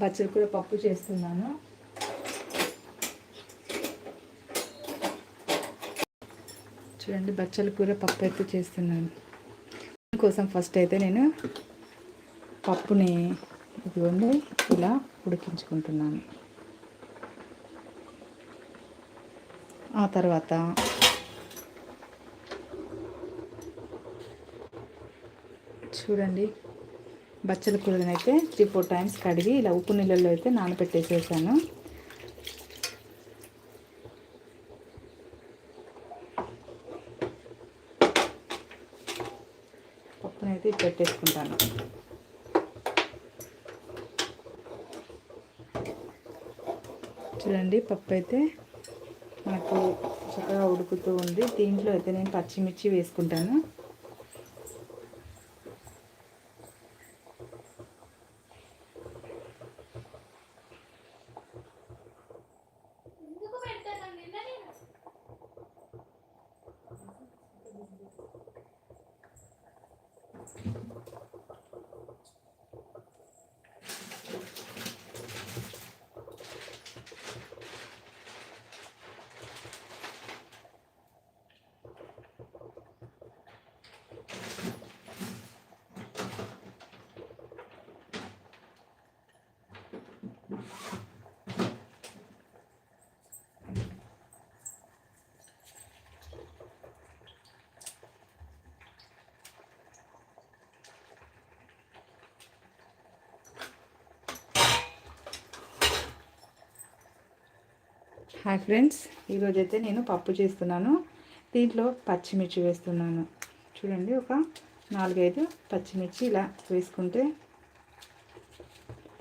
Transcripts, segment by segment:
బచ్చల కూర పప్పు చేస్తున్నాను. చూడండి బచ్చల కూర పప్పు అయితే చేస్తున్నాను. కోసం ఫస్ట్ అయితే నేను పప్పుని ఇదిగోండి ఇలా ఉడికించుకుంటున్నాను. ఆ తర్వాత చూడండి బచ్చల కూరని అయితే త్రీ ఫోర్ టైమ్స్ కడిగి ఇలా ఉప్పు నీళ్ళల్లో అయితే నానబెట్టేసేసాను పప్పునైతే పెట్టేసుకుంటాను. చూడండి పప్పు అయితే మనకు చక్కగా ఉడుకుతూ ఉంది. దీంట్లో అయితే నేను పచ్చిమిర్చి వేసుకుంటాను. హాయ్ ఫ్రెండ్స్ ఈరోజు అయితే నేను పప్పు చేస్తున్నాను. దీంట్లో పచ్చిమిర్చి వేస్తున్నాను. చూడండి ఒక నాలుగైదు పచ్చిమిర్చి ఇలా వేసుకుంటే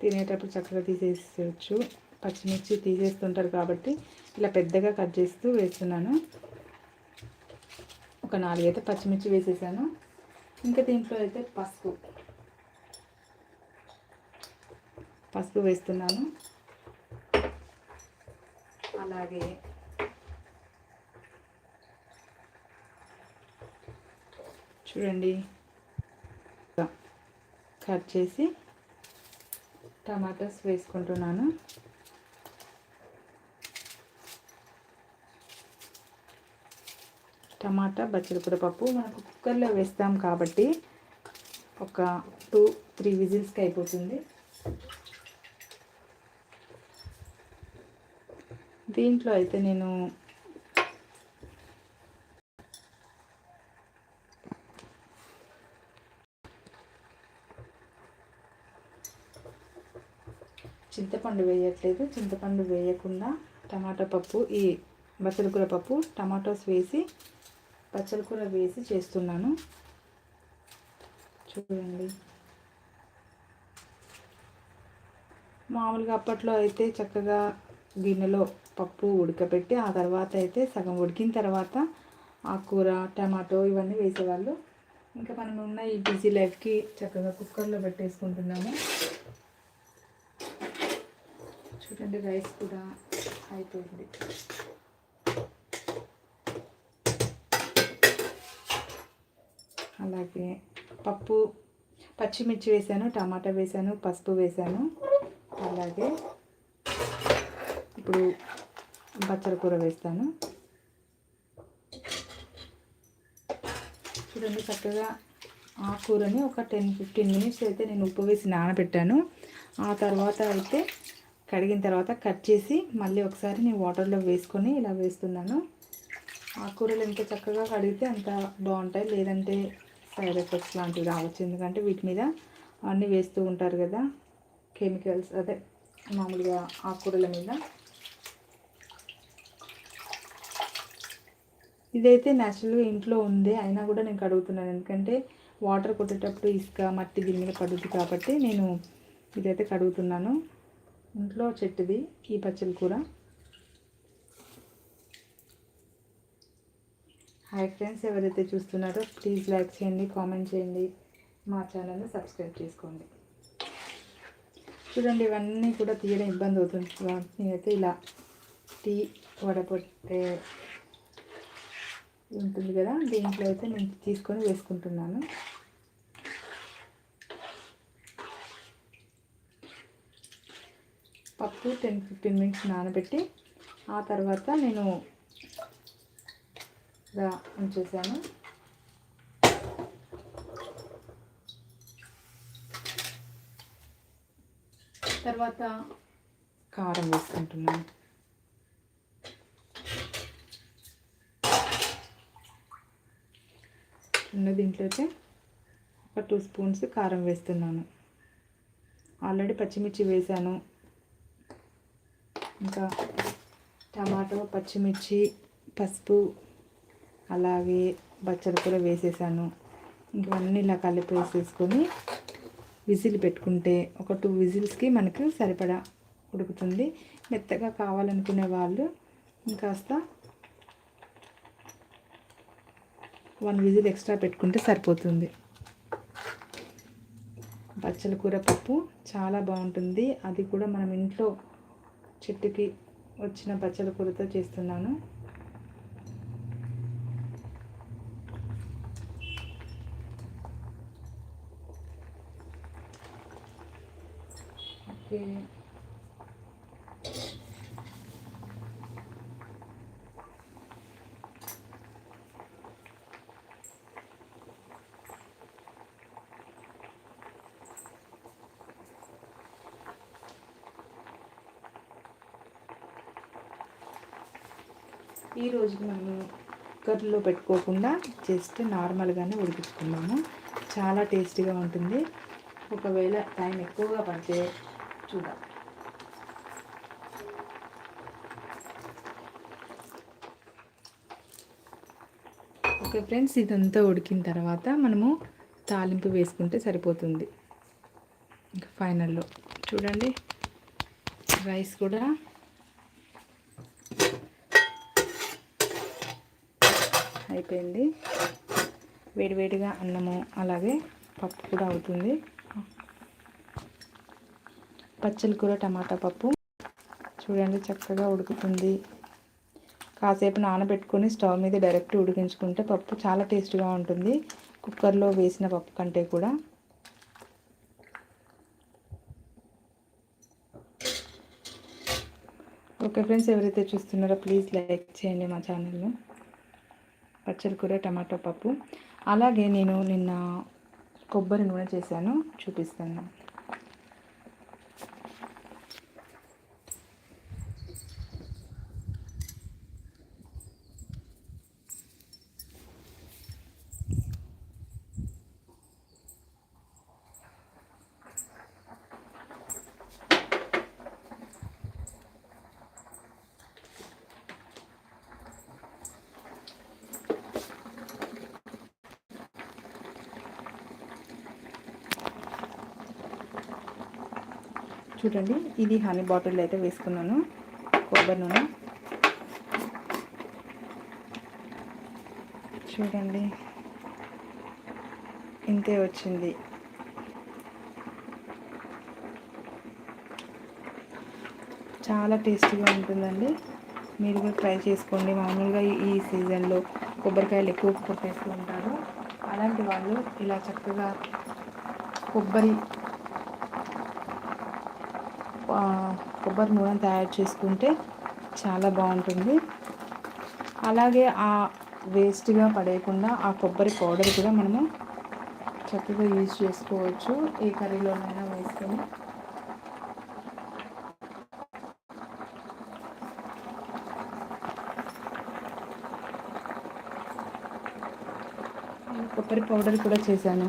తినేటప్పుడు చక్కగా తీసేసేయచ్చు. పచ్చిమిర్చి తీసేస్తుంటారు కాబట్టి ఇలా పెద్దగా కట్ చేస్తూ వేస్తున్నాను. ఒక నాలుగైతే పచ్చిమిర్చి వేసేసాను. ఇంకా దీంట్లో అయితే పసుపు. పసుపు వేస్తున్నాను. అలాగే. చూడండి. కట్ చేసి టమాటాస్ వేసుకుంటున్నాను. టమాటా బచ్చలకూర పప్పు కుక్కర్లో వేస్తాం కాబట్టి ఒక టూ త్రీ విజిల్స్కి అయిపోతుంది. దీంట్లో అయితే నేను చింతపండు వేయట్లేదు. చింతపండు వేయకుండా టమాటా పప్పు ఈ బచ్చలకూర పప్పు టమాటోస్ వేసి బచ్చలకూర వేసి చేస్తున్నాను. చూడండి. మామూలుగా అప్పట్లో అయితే చక్కగా గిన్నెలో పప్పు ఉడకబెట్టి ఆ తర్వాత అయితే సగం ఉడికిన తర్వాత ఆకుకూర టమాటో ఇవన్నీ వేసేవాళ్ళు. ఇంకా మనం ఉన్న ఈ బిజీ లైఫ్కి చక్కగా కుక్కర్లో పెట్టేసుకుంటున్నాము. చూడండి రైస్ కూడా అయిపోయింది. అలాగే పప్పు పచ్చిమిర్చి వేసాను టమాటా వేసాను పసుపు వేసాను. అలాగే ఇప్పుడు బచ్చల కూర వేస్తాను. చూడండి చక్కగా ఆ కూరని ఒక టెన్ ఫిఫ్టీన్ మినిట్స్ అయితే నేను ఉప్పు వేసి నానబెట్టాను. ఆ తర్వాత అయితే కడిగిన తర్వాత కట్ చేసి మళ్ళీ ఒకసారి నేను వాటర్లో వేసుకొని ఇలా వేస్తున్నాను. ఆ కూరలు ఎంత చక్కగా కడిగితే అంత బాగుంటాయి. లేదంటే సైడ్ ఎఫెక్ట్స్ లాంటివి రావచ్చు. ఎందుకంటే వీటి మీద అన్నీ వేస్తూ ఉంటారు కదా కెమికల్స్ అదే మామూలుగా ఆకుకూరల మీద. ఇదైతే న్యాచురల్గా ఇంట్లో ఉంది అయినా కూడా నేను కడుగుతున్నాను. ఎందుకంటే వాటర్ కొట్టేటప్పుడు ఇసుక మట్టి దీని మీద పడుతుంది కాబట్టి నేను ఇదైతే కడుగుతున్నాను. ఇంట్లో చెట్టుది ఈ పచ్చల కూర. హాయ్ ఫ్రెండ్స్ ఎవరైతే చూస్తున్నారో ప్లీజ్ లైక్ చేయండి కామెంట్ చేయండి. మా ఛానల్ని సబ్స్క్రైబ్ చేసుకోండి. చూడండి ఇవన్నీ కూడా తీయడం ఇబ్బంది అవుతుంది. నేనైతే ఇలా టీ వడపొట్టే ఉంటుంది కదా దీంట్లో అయితే నేను తీసుకొని వేసుకుంటున్నాను. పప్పు టెన్ ఫిఫ్టీన్ మినిట్స్ నానబెట్టి ఆ తర్వాత నేను ఇలా ఉంచేసాను. తర్వాత కారం వేసుకుంటున్నాను. చిన్న దీంట్లోకి ఒక టూ స్పూన్స్ కారం వేస్తున్నాను. ఆల్రెడీ పచ్చిమిర్చి వేసాను. ఇంకా టమాటో పచ్చిమిర్చి పసుపు అలాగే బచ్చలు కూడా వేసేసాను. ఇంకవన్నీ ఇలా కలిపి వేసేసుకొని విజిల్ పెట్టుకుంటే ఒక టూ విజిల్స్కి మనకు సరిపడా ఉడుకుతుంది. మెత్తగా కావాలనుకునే వాళ్ళు ఇంకాస్త వన్ విజిల్ ఎక్స్ట్రా పెట్టుకుంటే సరిపోతుంది. బచ్చల కూర పప్పు చాలా బాగుంటుంది. అది కూడా మనం ఇంట్లో చెట్టుకి వచ్చిన బచ్చల కూరతో చేస్తున్నాను. ఓకే. ఈ రోజుకి మనము కుక్కర్లో పెట్టుకోకుండా జస్ట్ నార్మల్గానే ఉడికించుకున్నాము చాలా టేస్టీగా ఉంటుంది. ఒకవేళ టైం ఎక్కువగా పడితే చూద్దాం. ఓకే ఫ్రెండ్స్ ఇదంతా ఉడికిన తర్వాత మనము తాలింపు వేసుకుంటే సరిపోతుంది. ఇంకా ఫైనల్లో చూడండి. రైస్ కూడా అయిపోయింది. వేడివేడిగా అన్నము అలాగే పప్పు కూడా అవుతుంది. పచ్చల కూర టమాటా పప్పు. చూడండి చక్కగా ఉడుకుతుంది. కాసేపు నానబెట్టుకొని స్టవ్ మీద డైరెక్ట్ ఉడికించుకుంటే పప్పు చాలా టేస్ట్గా ఉంటుంది. కుక్కర్లో వేసిన పప్పు కంటే కూడా. ఓకే ఫ్రెండ్స్ ఎవరైతే చూస్తున్నారో ప్లీజ్ లైక్ చేయండి మా ఛానల్ను. పచ్చడి కూర టమాటో పప్పు. అలాగే నేను నిన్న కొబ్బరి నూనె చేశాను. చూపిస్తాను. చూడండి ఇది హనీ బాటిల్ అయితే వేసుకున్నాను కొబ్బరి నూనె. చూడండి ఇంతే వచ్చింది. చాలా టేస్టీగా ఉంటుందండి. మీరు కూడా ట్రై చేసుకోండి. మామూలుగా ఈ సీజన్లో కొబ్బరికాయలు ఎక్కువ కొట్టేస్తూ ఉంటారు. అలాంటి వాళ్ళు ఇలా చక్కగా కొబ్బరి కొబ్బరి నూనె తయారు చేసుకుంటే చాలా బాగుంటుంది. అలాగే ఆ వేస్ట్గా పడేయకుండా ఆ కొబ్బరి పౌడర్ కూడా మనము చక్కగా యూజ్ చేసుకోవచ్చు. ఏ కర్రీలోనైనా వేసుకొని. కొబ్బరి పౌడర్ కూడా చేశాను.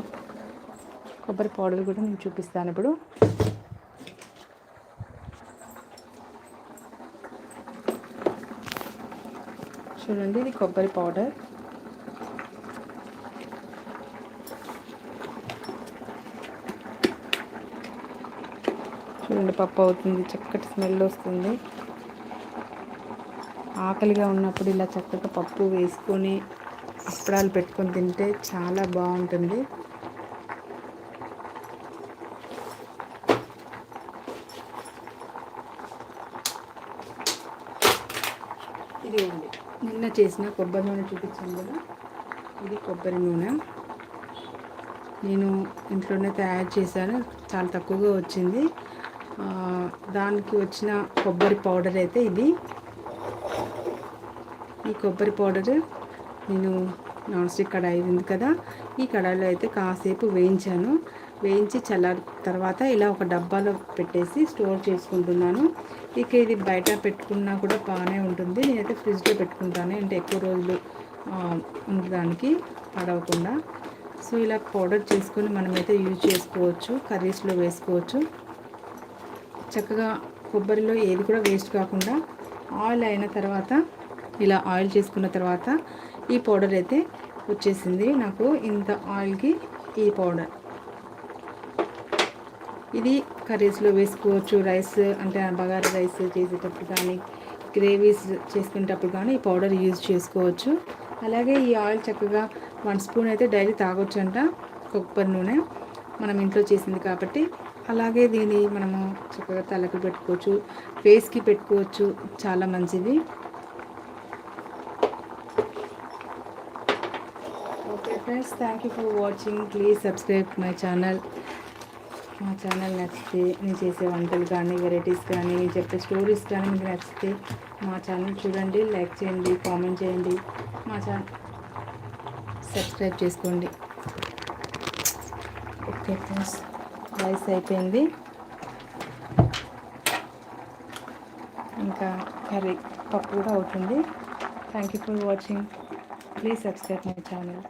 కొబ్బరి పౌడర్ కూడా నేను చూపిస్తాను ఇప్పుడు. చూడండి ఇది కొబ్బరి పౌడర్. చూడండి పప్పు అవుతుంది చక్కటి స్మెల్ వస్తుంది. ఆకలిగా ఉన్నప్పుడు ఇలా చక్కగా పప్పు వేసుకొని అప్పడాలు పెట్టుకొని తింటే చాలా బాగుంటుంది ఇది ఉంది నిన్న చేసిన కొబ్బరి నూనె చూపించాను కదా. ఇది కొబ్బరి నూనె. నేను ఇంట్లోనే తయారు చేశాను. చాలా తక్కువగా వచ్చింది. దానికి వచ్చిన కొబ్బరి పౌడర్ అయితే ఇది. ఈ కొబ్బరి పౌడర్ నేను నాన్ స్టిక్ కడాయి ఉంది కదా. ఈ కడాయిలో అయితే కాసేపు వేయించాను. వేయించి చల్లారి తర్వాత ఇలా ఒక డబ్బాలో పెట్టేసి స్టోర్ చేసుకుంటున్నాను. ఇక ఇది బయట పెట్టుకున్నా కూడా బాగానే ఉంటుంది. నేనైతే ఫ్రిడ్జ్లో పెట్టుకుంటాను అంటే ఎక్కువ రోజులు ఉండడానికి పడవకుండా. సో ఇలా పౌడర్ చేసుకొని మనమైతే యూజ్ చేసుకోవచ్చు కర్రీస్లో వేసుకోవచ్చు. చక్కగా కొబ్బరిలో ఏది కూడా వేస్ట్ కాకుండా ఆయిల్ అయిన తర్వాత ఇలా ఆయిల్ చేసుకున్న తర్వాత ఈ పౌడర్ అయితే వచ్చేసింది. నాకు ఇంత ఆయిల్కి ఈ పౌడర్. ఇది కర్రీస్లో వేసుకోవచ్చు. రైస్ అంటే బగారా రైస్ చేసేటప్పుడు కానీ గ్రేవీస్ చేసుకునేటప్పుడు కానీ ఈ పౌడర్ యూజ్ చేసుకోవచ్చు. అలాగే ఈ ఆయిల్ చక్కగా వన్ స్పూన్ అయితే డైలీ తాగొచ్చు అంట కొబ్బరి నూనె. మనం ఇంట్లో చేసింది కాబట్టి. అలాగే దీన్ని మనము చక్కగా తలకి పెట్టుకోవచ్చు. ఫేస్కి పెట్టుకోవచ్చు. చాలా మంచిది. Okay friends thank you for watching. Please subscribe my channel. మా ఛానల్ నచ్చితే నేను చేసే వంటలు కానీ వెరైటీస్ కానీ నేను చెప్పే స్టోరీస్ కానీ మీకు నచ్చితే మా ఛానల్ చూడండి లైక్ చేయండి కామెంట్ చేయండి. మా ఛానల్ సబ్స్క్రైబ్ చేసుకోండి. ఓకే ఫ్రెండ్స్ రైస్ అయిపోయింది. ఇంకా కర్రీ పప్పు కూడా అవుతుంది. Thank you for watching please subscribe my channel